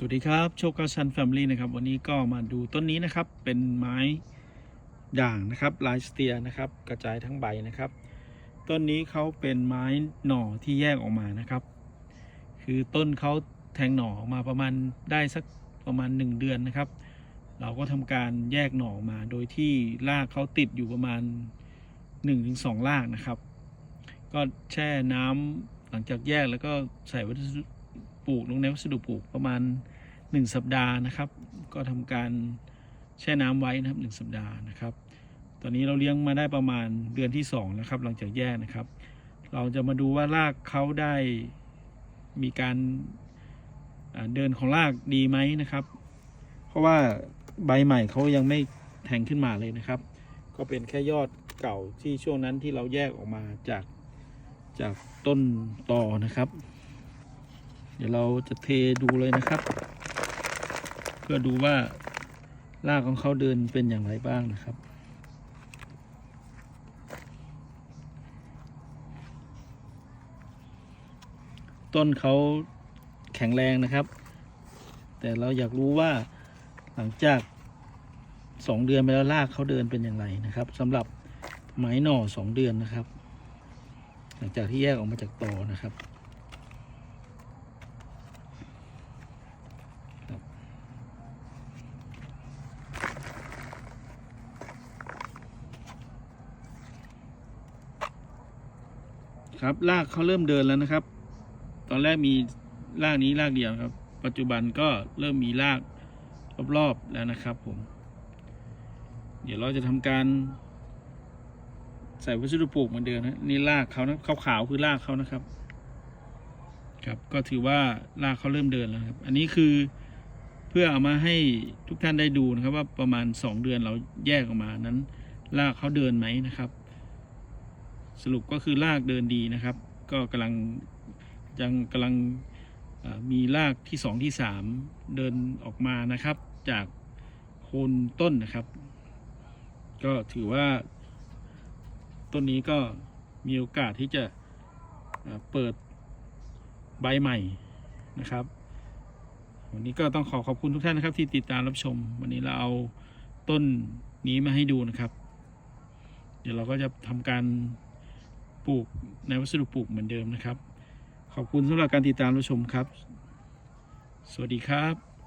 สวัสดีครับโชคกาชันแฟมิลี่นะครับ วันนี้ก็มาดูต้นนี้นะครับ เป็นไม้ด่างนะครับลายสเตียนะครับ กระจายทั้งใบนะครับ ต้นนี้เขาเป็นไม้หน่อที่แยกออกมานะครับ คือต้นเขาแทงหน่อออกมาประมาณได้สักประมาณ 1 เดือนนะครับ เราก็ทำการแยกหน่อออกมาโดยที่รากเขาติดอยู่ประมาณ 1-2รากนะครับ ก็แช่น้ำหลังจากแยกแล้วก็ใส่วัสดุปลูกลงในวัสดุปลูกประมาณ 1 สัปดาห์นะครับ ก็ทำการแช่น้ำไว้นะครับ 1 สัปดาห์นะครับ ตอนนี้เราเลี้ยงมาได้ประมาณเดือนที่2นะครับหลังจากแยกนะครับ เราจะมาดูว่ารากเขาได้มีการเดินของรากดีไหมนะครับ เพราะว่าใบใหม่เขายังไม่แทงขึ้นมาเลยนะครับ ก็เป็นแค่ยอดเก่าที่ช่วงนั้นที่เราแยกออกมาจากจากต้นตอนะครับ เดี๋ยวเราจะเทดูเลยนะครับ พื่อดูว่ารากของเขาเดินเป็นอย่างไรบ้างนะครับ ต้นเขาแข็งแรงนะครับ แต่เราอยากรู้ว่าหลังจากสองเดือนไปแล้วรากเขาเดินเป็นอย่างไรนะครับสำหรับไม้หน่อสองเดือนนะครับ หลังจากที่แยกออกมาจากตอนะครับ ครับรากเขาเริ่มเดินแล้วนะครับ ตอนแรกมีรากนี้รากเดียวครับ ปัจจุบันก็เริ่มมีรากรอบๆแล้วนะครับผม เดี๋ยวเราจะทำการ ใส่วัสดุปลูกเหมือนเดิมนะนี่รากเขานะขาวๆคือรากเขานะครับ ครับก็ถือว่ารากเขาเริ่มเดินแล้วครับ อันนี้คือเพื่อเอามาให้ทุกท่านได้ดูนะครับ ว่าประมาณสองเดือนเราแยกออกมานั้นรากเขาเดินไหมนะครับ สรุปก็คือรากเดินดีนะครับ ก็กำลังยังกำลังมีรากที่สองที่สามเดินออกมานะครับ จากโคนต้นนะครับ ก็ถือว่า ต้นนี้ก็มีโอกาสที่จะเปิดใบใหม่นะครับ วันนี้ก็ต้องขอขอบคุณทุกท่านนะครับ ที่ติดตามรับชม วันนี้เราเอาต้นนี้มาให้ดูนะครับ เดี๋ยวเราก็จะทำการ ปลูกในวัสดุปลูกเหมือนเดิมนะครับ ขอบคุณสำหรับการติดตามรับชมครับ สวัสดีครับ